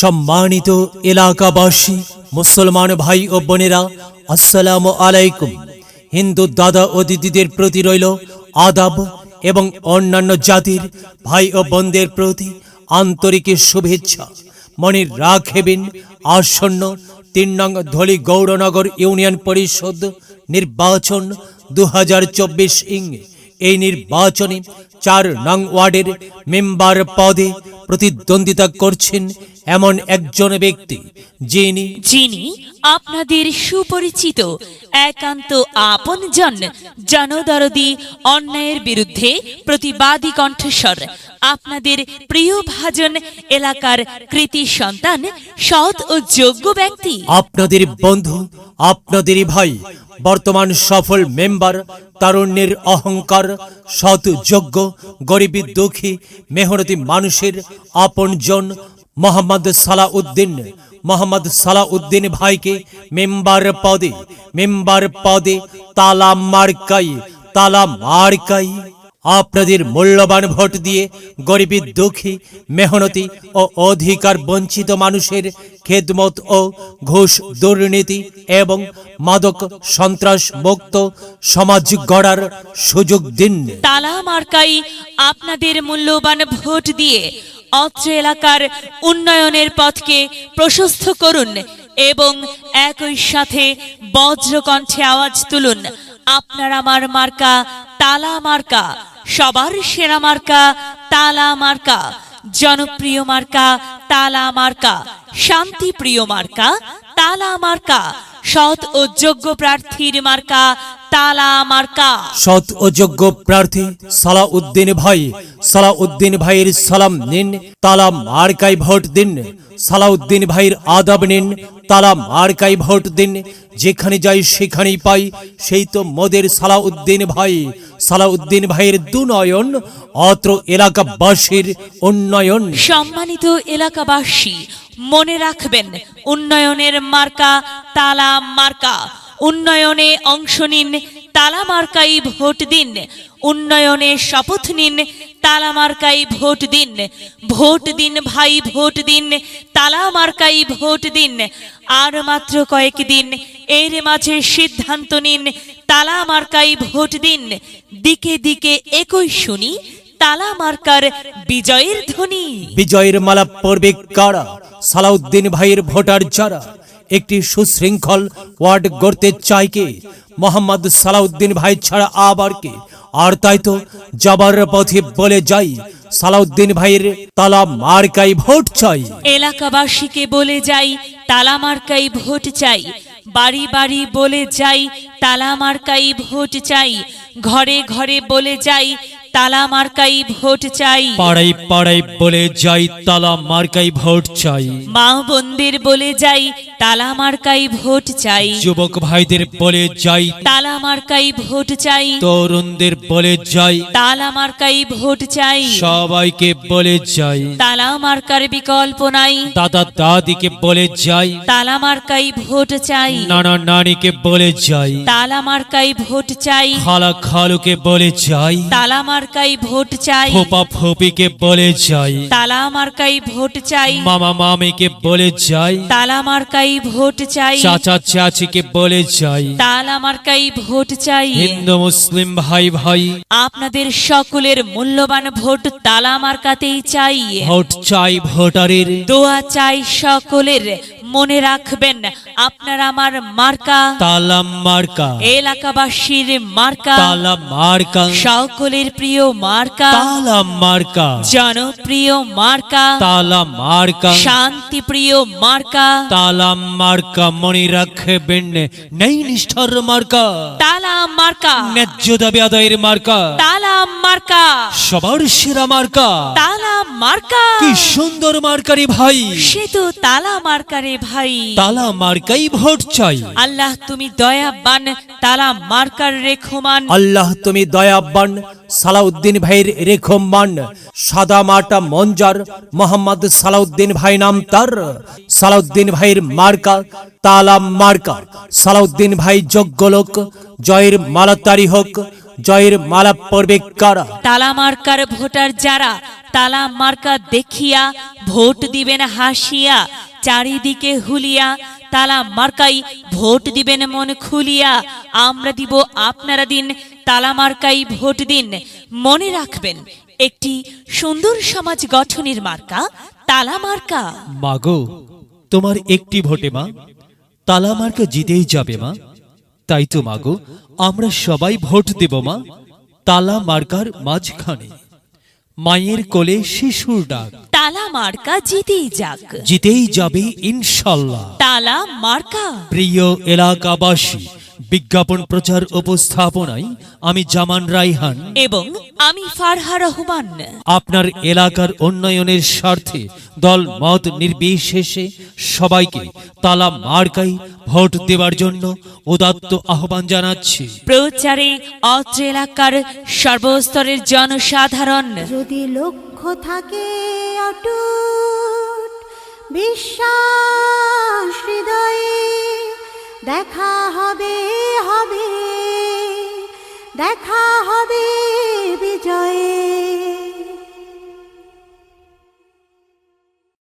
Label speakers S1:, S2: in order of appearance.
S1: সম্মানিত এলাকাবাসী, মুসলমান ভাই ও বোনেরা, আসসালামু আলাইকুম। হিন্দু দাদা ও দিদিদের প্রতি রইল আদাব এবং অন্যান্য জাতির ভাই ও বোনদের প্রতি আন্তরিক শুভেচ্ছা। মনে রাখবেন, আসন্ন তিন নং ধলি গৌরনগর ইউনিয়ন পরিষদ নির্বাচন দু হাজার চব্বিশ ইং এই নির্বাচনে চার নং ওয়ার্ডের মেম্বার পদে প্রতিদ্বন্দ্বিতা করছেন এমন একজন ব্যক্তি যিনি
S2: যিনি আপনাদের সুপরিচিত একান্ত আপনজন জনদরদি অন্যায়ের বিরুদ্ধে প্রতিবাদী কণ্ঠস্বর। আপনাদের প্রিয় ভাজন এলাকার কৃতি সন্তান সৎ ও যোগ্য ব্যক্তি।
S1: আপনাদের বন্ধু আপনাদেরই ভাই বর্তমান সফল মেম্বার, তারুণ্যের অহংকার সৎ যোগ্য গরিবী দুঃখী মেহরতি মানুষের আপনজন মোহাম্মদ সালাউদ্দিন। মোহাম্মদ সালাউদ্দিন ভাইকে মেম্বার পদে মেম্বার পদে তালা মার্কাই তালা মার্কাই আপনাদের মূল্যবান ভোট দিয়ে গরিবী, দুঃখী, মেহনতি ও অধিকার বঞ্চিত মানুষের খেদমত ও ঘুষ, দুর্নীতি এবং মাদক সন্ত্রাস মুক্ত সমাজ গড়ার সুযোগ দিন।
S2: তালা মার্কাই আপনাদের মূল্যবান ভোট দিয়ে অত্র এলাকার উন্নয়নের পথকে প্রশস্ত করুন এবং একই সাথে বজ্রকণ্ঠে আওয়াজ তুলুন। আপনার আমার মার্কা, তালা মার্কা, সবার সেরা মার্কা, তালা মার্কা, জনপ্রিয় মার্কা, তালা মার্কা, শান্তিপ্রিয় মার্কা, তালা মার্কা, সৎ ও যোগ্য প্রার্থীর মার্কা, তালা মার্কা।
S1: সৎ ও যোগ্য প্রার্থী সালাউদ্দিন ভাই, সালাউদ্দিন ভাইয়ের সালাম নিন, তালা মার্কাই ভোট দিন। সালাউদ্দিন ভাইয়ের আদাব নিন, তালা মার্কাই ভোট দিন, যেখানে যাই সেখানেই পাই। সেই তো মোদের সালাউদ্দিন ভাই। সালাউদ্দিন ভাইয়ের দুনয়ন অত্র এলাকাবাসীর উন্নয়ন।
S2: সম্মানিত এলাকাবাসী, মনে রাখবেন, উন্নয়নের মার্কা, তালা মার্কা। উন্নয়নে অংশ নিন, তালা মার্কাই ভোট দিন। উন্নয়নে শপথ নিন তালা মার্কাই ভোট দিন ভোট দিন ভাই, ভোট দিন, তালা মার্কাই ভোট দিন। আর মাত্র কয়েক দিন, এর মাঝে সিদ্ধান্ত নিন, তালা মার্কাই ভোট দিন। দিকে দিকে একই শুনি, তালা মার্কার বিজয়ের ধ্বনি।
S1: বিজয়ের মালা পড়বে কারা? সালাউদ্দিন ভাইয়ের ভোটার যারা? একটি সুশৃঙ্খল ওয়ার্ড গড়তে চায় কে? মোহাম্মদ সালাউদ্দিন ভাই ছাড়া আবার কে? আর তাই তো যাবার পথে বলে যাই সালাউদ্দিন ভাইয়ের তালা মার্কাই ভোট চাই।
S2: এলাকাবাসীকে বলে যাই তালা মার্কাই ভোট চাই। বাড়ি বাড়ি বলে যাই তালা মার্কাই ভোট চাই। ঘরে ঘরে বলে যাই তালা মার্কাই ভোট চাই।
S1: পাড়াই পাড়াই বলে যাই তালা মার্কাই ভোট চাই।
S2: মা বোনদের বলে যাই তালা মার্কাই ভোট চাই।
S1: যুবক ভাইদের বলে যাই।
S2: তালা মার্কাই ভোট চাই।
S1: তরুণদের বলে যাই।
S2: তালা মার্কাই ভোট চাই।
S1: সবাইকে বলে যাই।
S2: তালা মার্কার বিকল্প নাই।
S1: দাদা দাদিকে বলে যাই।
S2: তালা মার্কাই ভোট চাই।
S1: নানা নানিকে বলে যাই।
S2: তালা মার্কাই ভোট চাই।
S1: খালা খালুকে বলে যাই।
S2: তালা মার্কাই ভোট চাই।
S1: ফোপা ফোপিকে বলে যাই।
S2: তালা মার্কাই ভোট চাই।
S1: মামা মামিকে বলে যাই।
S2: তালা মার্কাই ভোট চাই।
S1: চাচা চাচিকে বলে যাই।
S2: তালা মার্কাই ভোট চাই।
S1: হিন্দু মুসলিম ভাই ভাই।
S2: আপনাদের সকলের মূল্যবান ভোট তালা মার্কাতেই চাই।
S1: ভোট চাই ভোটারের।
S2: দোয়া চাই সকলের। মনে রাখবেন আপনার আমার মার্কা
S1: তালাম মার্কা।
S2: এলাকাবাসীর মার্কা
S1: তালা মার্কা।
S2: সকলের প্রিয় মার্কা
S1: তালাম মার্কা।
S2: জনপ্রিয় মার্কা
S1: তালা মার্কা।
S2: শান্তি প্রিয় মার্কা।
S1: তালাম মার্কা মনে রাখবেন নেই নিষ্ঠার মার্কা।
S2: তালা মার্কা।
S1: ন্যায্য দাবি আদায়ের মার্কা।
S2: তালা মার্কা।
S1: সবার সেরা মার্কা।
S2: তালা মার্কা।
S1: কি সুন্দর মার্কারি ভাই।
S2: সে তো তালা মার্কারে ভাই।
S1: তালা মার্কাই ভোট চাই।
S2: আল্লাহ তুমি দয়াবান তালা মার্কার রেখমান।
S1: আল্লাহ তুমি দয়াবান সালাউদ্দিন ভাইয়ের রেখমান। সাদা মাটা মঞ্জার মোহাম্মদ সালাউদ্দিন ভাই নাম তার। সালাউদ্দিন ভাইয়ের মার্কা তালা মার্কা। সালাউদ্দিন ভাই যোগ্য লোক জয়ের মালাতারি হোক
S3: জয়ের মালা পড়বে কারা?
S2: তালা মার্কার ভোটার যারা তালা মার্কা দেখিয়া ভোট দিবেন হাসিয়া। চারিদিকে হুলিয়া, তালা মার্কাই ভোট দিবেন মন খুলিয়া। আমরা দিব আপনারা দিন, তালা মার্কাই ভোট দিন। মনে রাখবেন, একটি সুন্দর সমাজ গঠনের মার্কা, তালা মার্কা।
S1: মাগো, তোমার একটি ভোটে মা, তালা মার্কা জিতেই যাবে মা। তাই তো মাগো, আমরা সবাই ভোট দেব মা, তালা মার্কার মাঝখানে। মায়ের কোলে শিশুর ডাক।
S2: তালা মার্কা জিতেই যাক।
S1: জিতেই যাবে ইনশাল্লাহ।
S2: তালা মার্কা।
S1: প্রিয় এলাকাবাসী বিজ্ঞাপন প্রচার উপস্থাপনায় আমি জামান রাইহান।
S2: এবং আমি ফারহা রহমান।
S1: আপনার এলাকার উন্নয়নের স্বার্থে দল মত নির্বিশেষে সবাইকে তালা মার্কাই ভোট দেওয়ার জন্য উদাত্ত আহ্বান জানাচ্ছি।
S2: প্রচারে অত্র এলাকার সর্বস্তরের জনসাধারণ।
S4: যদি লক্ষ্য থাকে অটুট বিশ্বাস হৃদয়ে দেখা হবে হবে দেখা হবে বিজয়ে।